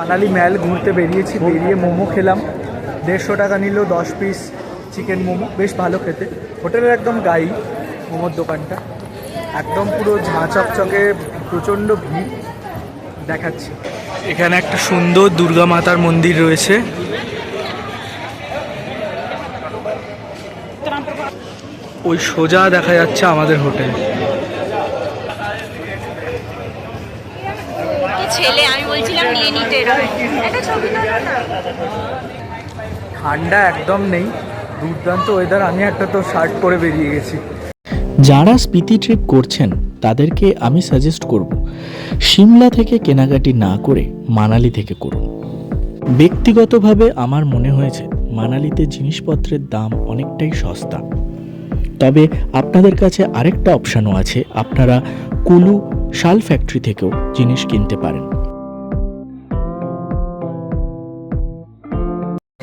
মানালি ম্যাল ঘুরতে বেরিয়েছি, বেরিয়ে মোমো খেলাম। দেড়শো টাকা নিল, দশ পিস চিকেন মোমো, বেশ ভালো খেতে। হোটেলের একদম গাই মোমোর দোকানটা। একদম পুরো ঝাঁ চকচকে প্রচণ্ড ভিড় দেখাচ্ছি। এখানে একটা সুন্দর দুর্গা মাতার মন্দির রয়েছে। ওই সোজা দেখা যাচ্ছে আমাদের হোটেল। ছেলে আমি বলছিলাম নিয়ে নিতে একটা ছবি ঠান্ডা একদম নেই দুর্দান্ত ওয়েদার আমি একটা তো শার্ট পরে বেরিয়ে গেছি। যারা স্পিতি ট্রিপ করছেন তাদেরকে আমি সাজেস্ট করব সিমলা থেকে কেনাকাটি না করে মানালি থেকে করুন। ব্যক্তিগতভাবে আমার মনে হয়েছে মানালিতে জিনিসপত্রের দাম অনেকটাই সস্তা। তবে আপনাদের কাছে আরেকটা অপশানও আছে আপনারা কুলু শাল ফ্যাক্টরি থেকেও জিনিস কিনতে পারেন।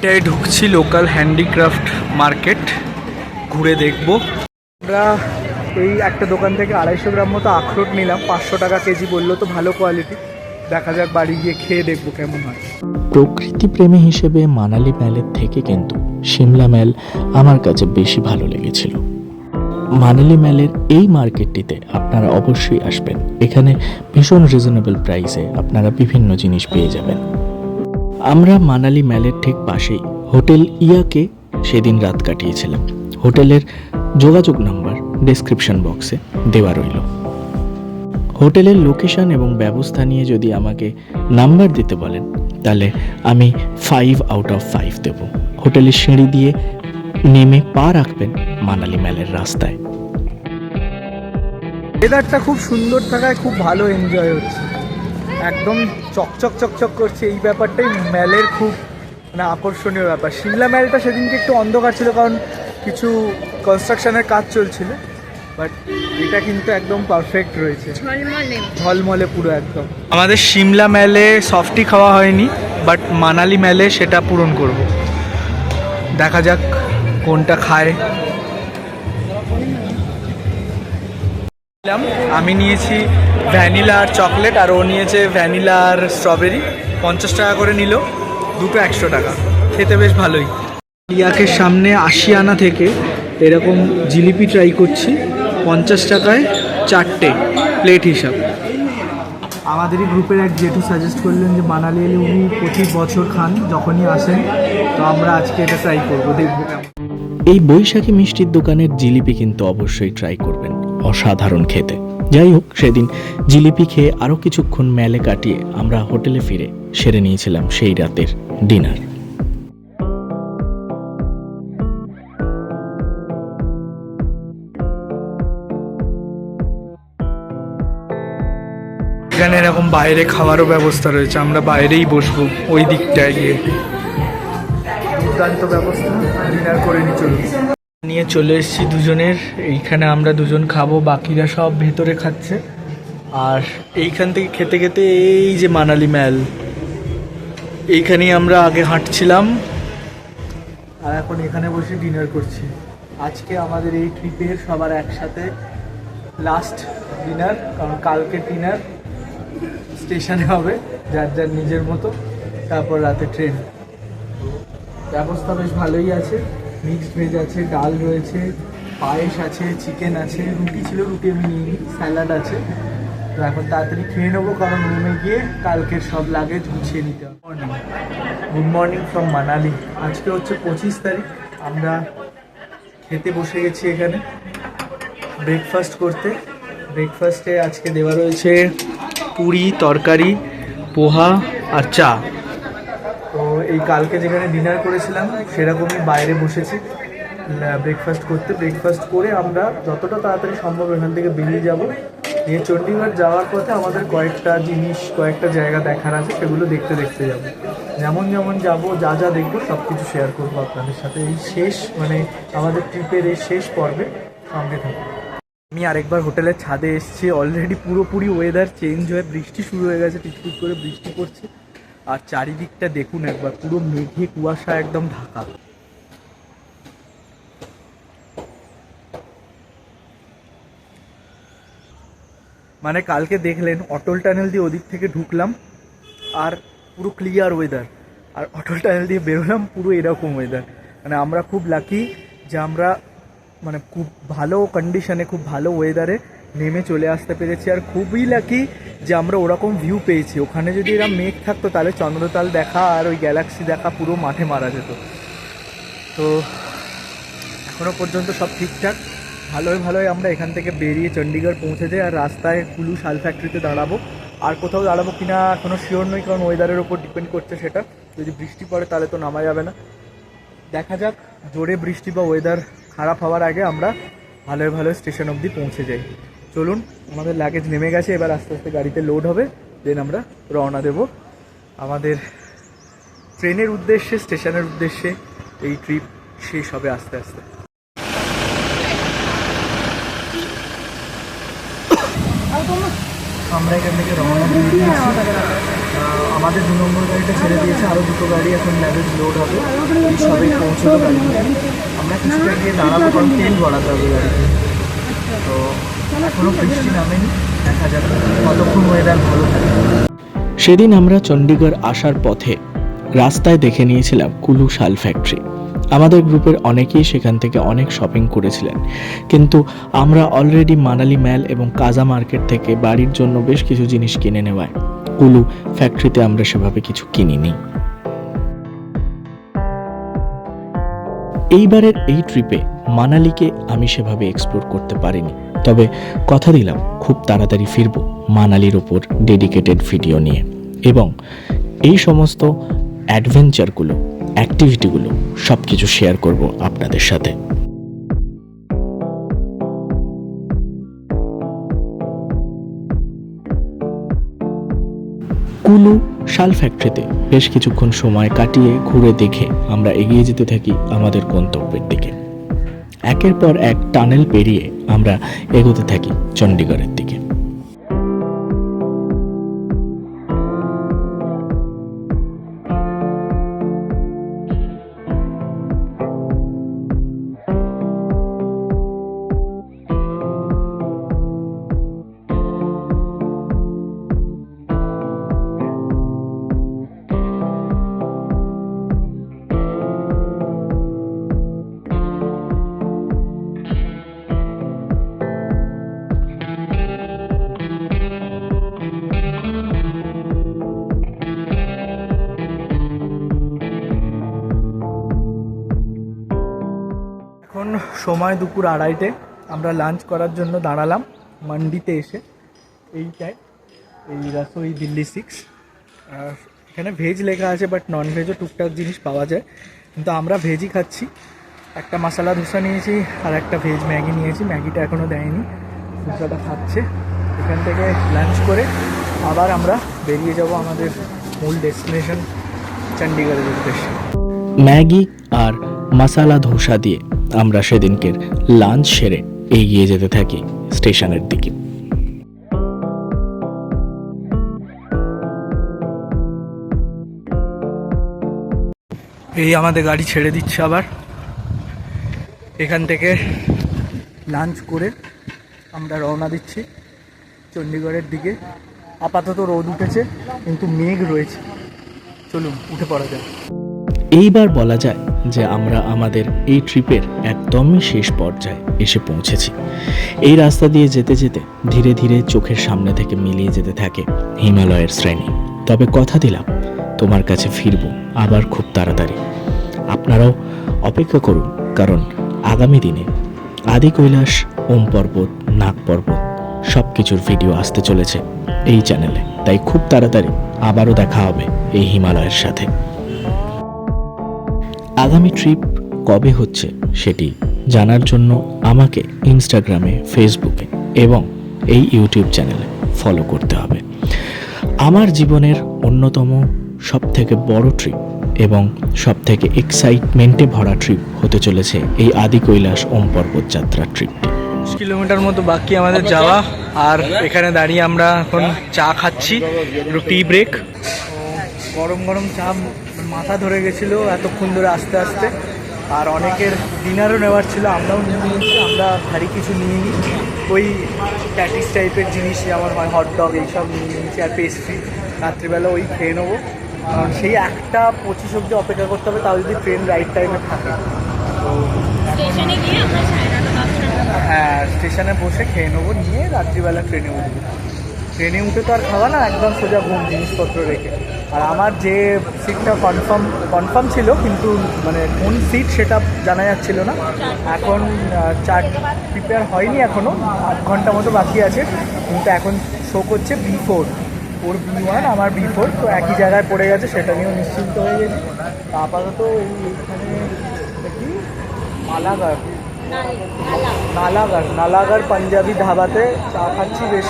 এটাই ঢুকছি লোকাল হ্যান্ডিক্রাফট মার্কেট ঘুরে দেখব। আমরা এই একটা দোকান থেকে আড়াইশো গ্রাম মতো আখরোট নিলাম পাঁচশো টাকা কেজি বলল তো ভালো কোয়ালিটি দেখা যাক বাড়ি গিয়ে খেয়ে দেখব কেমন হয়। প্রকৃতি প্রেমী হিসেবে মানালি ম্যালের থেকে কিন্তু সিমলা ম্যাল আমার কাছে বেশি ভালো লেগেছিল। মানালি ম্যালের এই মার্কেটটিতে আপনারা অবশ্যই আসবেন। এখানে ভীষণ রিজনেবল প্রাইসে আপনারা বিভিন্ন জিনিস পেয়ে যাবেন। আমরা মানালি ম্যালের ঠিক পাশেই, হোটেল ইয়াকে সেদিন রাত কাটিয়েছিলাম। হোটেলের যোগাযোগ নাম্বার ডেসক্রিপশন বক্সে দেওয়া রইল। হোটেলের লোকেশন এবং ব্যবস্থা নিয়ে যদি আমাকে নাম্বার দিতে বলেন, তাহলে আমি ফাইভ আউট অফ ফাইভ দেব। হোটেলের সিঁড়ি দিয়ে নেমে পা রাখবেন মানালি ম্যালের রাস্তায়। খুব সুন্দর থাকায় খুব ভালো এনজয় হচ্ছে। একদম চকচক চকচক করছে। এই ব্যাপারটাই ম্যালের খুব মানে আকর্ষণীয় ব্যাপার। সিমলা ম্যালটা সেদিনকে একটু অন্ধকার ছিল কারণ কিছু কনস্ট্রাকশনের কাজ চলছিল বাট এটা কিন্তু একদম পারফেক্ট রয়েছে। ঝলমলে। পুরো একদম। আমাদের সিমলা ম্যালে সফটি খাওয়া হয়নি বাট মানালি ম্যালে সেটা পূরণ করব। দেখা যাক কোনটা খায়। আমি নিয়েছি ভ্যানিলা আর চকলেট, আর ও নিয়েছে ভ্যানিলা আর স্ট্রবেরি। পঞ্চাশ টাকা করে নিল, দুটো একশো টাকা। খেতে বেশ ভালোই। ইয়াকের সামনে আশি আনা থেকে এরকম জিলিপি ট্রাই করছি, পঞ্চাশ টাকায় চারটে প্লেট হিসাব। আমাদেরই গ্রুপের এক জেঠু সাজেস্ট করলেন যে মানালি এলে উনি প্রতি বছর খান, যখনই আসেন। তো আমরা আজকে এটা ট্রাই করব, দেখব এই বৈশাখী মিষ্টির দোকানের জিলিপি কিন্তু অবশ্যই ট্রাই করবেন। অসাধারণ খেতে। যাই হোক সেদিন জিলিপি খেয়ে আরও কিছুক্ষণ মেলে কাটিয়ে আমরা হোটেলে ফিরে সেরে নিয়েছিলাম সেই রাতের ডিনার। এখানে এরকম বাইরে খাওয়ারও ব্যবস্থা রয়েছে আমরা বাইরেই বসবো ওই দিকটায় গিয়ে। দুর্দান্ত ব্যবস্থা ডিনার করে নিয়ে চলুন। নিয়ে চলে এসেছি দুজনের। এইখানে আমরা দুজন খাব, বাকিরা সব ভেতরে খাচ্ছে। আর এইখান থেকে খেতে খেতে এই যে মানালি ম্যাল। এইখানেই আমরা আগে হাঁটছিলাম। আর এখন এখানে বসে ডিনার করছি। আজকে আমাদের এই ট্রিপের সবার একসাথে লাস্ট ডিনার কারণ কালকে ডিনার স্টেশনে হবে, যার যার নিজের মতো। তারপর রাতে ট্রেন ব্যবস্থা বেশ ভালোই আছে। মিক্সড ভেজ আছে, ডাল রয়েছে, পায়েস আছে, চিকেন আছে, রুটি ছিল, রুটি আমি নিয়ে স্যালাড আছে। তো এখন তাড়াতাড়ি খেয়ে নেব, কারণ রুমে গিয়ে কালকের সব লাগেজ গুছিয়ে নিতে হবে। গুড মর্নিং ফ্রম মানালি আজকে হচ্ছে পঁচিশ তারিখ, আমরা খেতে বসে গেছি এখানে। ব্রেকফাস্ট করতে। ব্রেকফাস্টে আজকে দেওয়া রয়েছে পুরি, তরকারি, পোহা আর চা। এই কালকে যেখানে ডিনার করেছিলাম, সেরকমই বাইরে বসেছি। ব্রেকফাস্ট করতে ব্রেকফাস্ট করে আমরা যতটা তাড়াতাড়ি সম্ভব এখান থেকে বেরিয়ে যাব। নিয়ে চণ্ডীগড় যাওয়ার পথে আমাদের কয়েকটা জিনিস, কয়েকটা জায়গা দেখার আছে, সেগুলো দেখতে দেখতে যাব। যেমন যেমন যাব, যা যা দেখব সব কিছু শেয়ার করব আপনাদের সাথে এই শেষ মানে আমাদের ট্রিপের এই শেষ পর্বে সঙ্গে থাকব আমি আরেকবার হোটেলের ছাদে এসেছি অলরেডি পুরোপুরি ওয়েদার চেঞ্জ হয়ে বৃষ্টি শুরু হয়ে গেছে, টিকটিক করে বৃষ্টি পড়ছে। আর চারিদিকটা দেখুন একবার, পুরো মেঘে কুয়াশা একদম ঢাকা। মানে কালকে দেখলেন, অটল টানেল দিয়ে ওদিক থেকে ঢুকলাম আর পুরো ক্লিয়ার ওয়েদার আর অটল টানেল দিয়ে বেরোলাম, পুরো এরকম ওয়েদার মানে আমরা খুব লাকি যে আমরা মানে খুব ভালো কন্ডিশনে খুব ভালো ওয়েদারে নেমে চলে আসতে পেরেছি। আর খুবই লাকি যে আমরা ওরকম ভিউ পেয়েছি। ওখানে যদি এরা মেঘ থাকতো, তাহলে চন্দ্রতাল দেখা আর ওই গ্যালাক্সি দেখা পুরো মাঠে মারা যেত। তো এখনও পর্যন্ত সব ঠিকঠাক। ভালোই ভালোই আমরা এখান থেকে বেরিয়ে চণ্ডীগড় পৌঁছে যাই আর রাস্তায় কুলু শাল ফ্যাক্টরিতে দাঁড়াবো। আর কোথাও দাঁড়াবো কিনা এখনও শিওর নই, কারণ ওয়েদারের ওপর ডিপেন্ড করছে সেটা। যদি বৃষ্টি পড়ে, তাহলে তো নামা যাবে না। দেখা যাক, জোরে বৃষ্টি বা ওয়েদার খারাপ হওয়ার আগে আমরা ভালোই ভালো স্টেশন অবধি পৌঁছে যাই। চলুন, আমাদের লাগেজ নেমে গেছে, এবার আস্তে আস্তে গাড়িতে লোড হবে দেন আমরা রওনা দেব। আমাদের ট্রেনের উদ্দেশ্যে, স্টেশনের উদ্দেশ্যে এই ট্রিপ শেষ হবে আস্তে আস্তে। আমরা এখান থেকে রওনা দিয়ে দিয়েছি। আমাদের দু নম্বর গাড়িটা ছেড়ে দিয়েছে আরও দুটো গাড়ি এখন ল্যাগেজ লোড হবে। এই সবে গাড়ি আমরা কিছুটা গিয়ে দাঁড়াবো, কারণ তেল ভরাতে হবে গাড়িতে। তো বৃষ্টি নামেনি, দেখা যাক কতক্ষণ ওয়েদার ভালো থাকে। সেদিন আমরা চণ্ডীগড় আসার পথে রাস্তায় দেখে নিয়েছিলাম কুলু শাল ফ্যাক্টরি আমাদের গ্রুপের অনেকেই সেখান থেকে অনেক শপিং করেছিলেন। কিন্তু আমরা অলরেডি মানালি ম্যাল এবং কাজা মার্কেট থেকে বাড়ির জন্য বেশ কিছু জিনিস কিনে নেওয়ায়। কুলু ফ্যাক্টরিতে আমরা সেভাবে কিছু কিনিনি। এইবারের এই ট্রিপে মানালিকে আমি সেভাবে এক্সপ্লোর করতে পারিনি। তবে কথা দিলাম, খুব তাড়াতাড়ি ফিরব মানালির ওপর ডেডিকেটেড ভিডিও নিয়ে। এবং এই সমস্ত অ্যাডভেঞ্চারগুলো অ্যাক্টিভিটিগুলো সব কিছু শেয়ার করব আপনাদের সাথে। কুলু শাল ফ্যাক্টরিতে বেশ কিছুক্ষণ সময় কাটিয়ে ঘুরে দেখে আমরা এগিয়ে যেতে থাকি আমাদের গন্তব্যের দিকে। একের পর এক টানেল পেরিয়ে আমরা এগোতে থাকি চণ্ডীগড়ের দিকে। সময় দুপুর আড়াইটে। আমরা লাঞ্চ করার জন্য দাঁড়ালাম, মান্ডিতে এসে। এইটায় এই রাসোই দিল্লি সিক্স এখানে ভেজ লেখা আছে বাট নন ভেজও টুকটাক জিনিস পাওয়া যায়। কিন্তু আমরা ভেজই খাচ্ছি। একটা মশলা ধোসা নিয়েছি, আর একটা ভেজ ম্যাগি নিয়েছি। ম্যাগিটা এখনও দেয়নি, ধোসাটা খাচ্ছে। এখান থেকে লাঞ্চ করে আবার আমরা বেরিয়ে যাব আমাদের মূল ডেস্টিনেশন চণ্ডীগড়ের উদ্দেশ্যে। ম্যাগি আর মশালা ধোসা দিয়ে। আমরা সেদিনকের লাঞ্চ সেরে এগিয়ে যেতে থাকি স্টেশনের দিকে। এই আমাদের গাড়ি ছেড়ে দিচ্ছে আবার। এখান থেকে লাঞ্চ করে আমরা রওনা দিচ্ছি চণ্ডীগড়ের দিকে। আপাতত রোদ উঠেছে, কিন্তু মেঘ রয়েছে। চলুন, উঠে পড়া যায় এইবার বলা যায় যে আমরা আমাদের এই ট্রিপের একদমই শেষ পর্যায়ে এসে পৌঁছেছি। এই রাস্তা দিয়ে যেতে যেতে ধীরে ধীরে চোখের সামনে থেকে মিলিয়ে যেতে থাকে হিমালয়ের শ্রেণি। তবে কথা দিলাম, তোমার কাছে ফিরব আবার খুব তাড়াতাড়ি। আপনারাও অপেক্ষা করুন, কারণ আগামী দিনে আদি কৈলাস, ওম পর্বত, নাগ পর্বত সব কিছুর ভিডিও আসতে চলেছে এই চ্যানেলে। তাই খুব তাড়াতাড়ি আবারও দেখা হবে এই হিমালয়ের সাথে। আগামী ট্রিপ কবে হচ্ছে সেটি জানার জন্য আমাকে ইনস্টাগ্রামে ফেসবুকে এবং এই ইউটিউব চ্যানেলে ফলো করতে হবে। আমার জীবনের অন্যতম সবথেকে বড় ট্রিপ এবং সবথেকে এক্সাইটমেন্টে ভরা ট্রিপ হতে চলেছে এই আদি কৈলাস ওম পর্বত যাত্রা ট্রিপটি। দশ কিলোমিটার মতো বাকি আমাদের যাওয়া আর এখানে দাঁড়িয়ে আমরা এখন চা খাচ্ছি একটু টি ব্রেক। গরম গরম চা মাথা ধরে গেছিল এতক্ষণ ধরে আস্তে আস্তে। আর অনেকের ডিনারও নেওয়ার ছিল আমরাও নিয়ে নিয়েছি আমরা ভারী কিছু নিয়ে নিই ওই প্যাটিস টাইপের জিনিস আমার হয় হট ডগ এইসব নিয়ে নিয়েছি আর পেস্ট্রি রাত্রিবেলা ওই খেয়ে নেব। কারণ সেই একটা পঁচিশ অব্দি অপেক্ষা করতে হবে তাও যদি ট্রেন রাইট টাইমে থাকে। তো হ্যাঁ স্টেশনে বসে খেয়ে নেব নিয়ে রাত্রিবেলা ট্রেনে উঠবো। ট্রেনে উঠে তো আর খাওয়া না একদম সোজা ঘুম জিনিসপত্র রেখে। আর আমার যে সিটটা কনফার্ম কনফার্ম ছিল, কিন্তু মানে কোন সিট সেটা জানা যাচ্ছিল না। এখন চার প্রিপেয়ার হয়নি এখনও আধ ঘণ্টা মতো বাকি আছে, কিন্তু এখন শো করছে B four or B one আমার বি ফোর তো একই জায়গায় পড়ে গেছে, সেটা নিয়েও নিশ্চিন্ত হয়ে গেছি। আপাতত এই এইখানে মালাগার। নালাগার নালাগার পাঞ্জাবি ধাবাতে চা খাচ্ছি বেশ।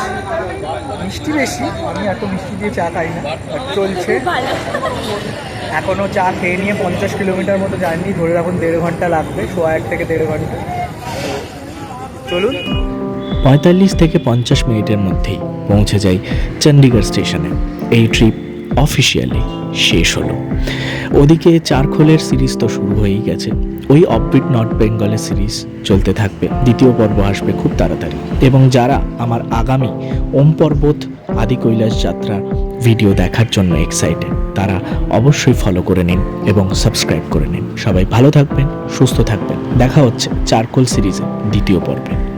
মিষ্টি বেশি, আমি এত মিষ্টি দিয়ে চা খাই না চলছে। এখনও চা খেয়ে নিয়ে পঞ্চাশ কিলোমিটার মতো জার্নি, ধরে রাখুন দেড় ঘণ্টা লাগবে, সোয়া এক থেকে দেড় ঘণ্টা। চলুন। পঁয়তাল্লিশ থেকে পঞ্চাশ মিনিটের মধ্যেই পৌঁছে যাই চণ্ডীগড় স্টেশনে। এই ট্রিপ অফিসিয়ালি শেষ হলো। ওদিকে চারখোলের সিরিজ তো শুরু হয়েই গেছে। ওই অফবিট নর্থ বেঙ্গলের সিরিজ চলতে থাকবে। দ্বিতীয় পর্ব আসবে খুব তাড়াতাড়ি। এবং যারা আমার আগামী ওম পর্বত, আদি কৈলাস যাত্রার ভিডিও দেখার জন্য এক্সাইটেড তারা অবশ্যই ফলো করে নিন এবং সাবস্ক্রাইব করে নিন। সবাই ভালো থাকবেন, সুস্থ থাকবেন। দেখা হচ্ছে চারকোল সিরিজের দ্বিতীয় পর্বে।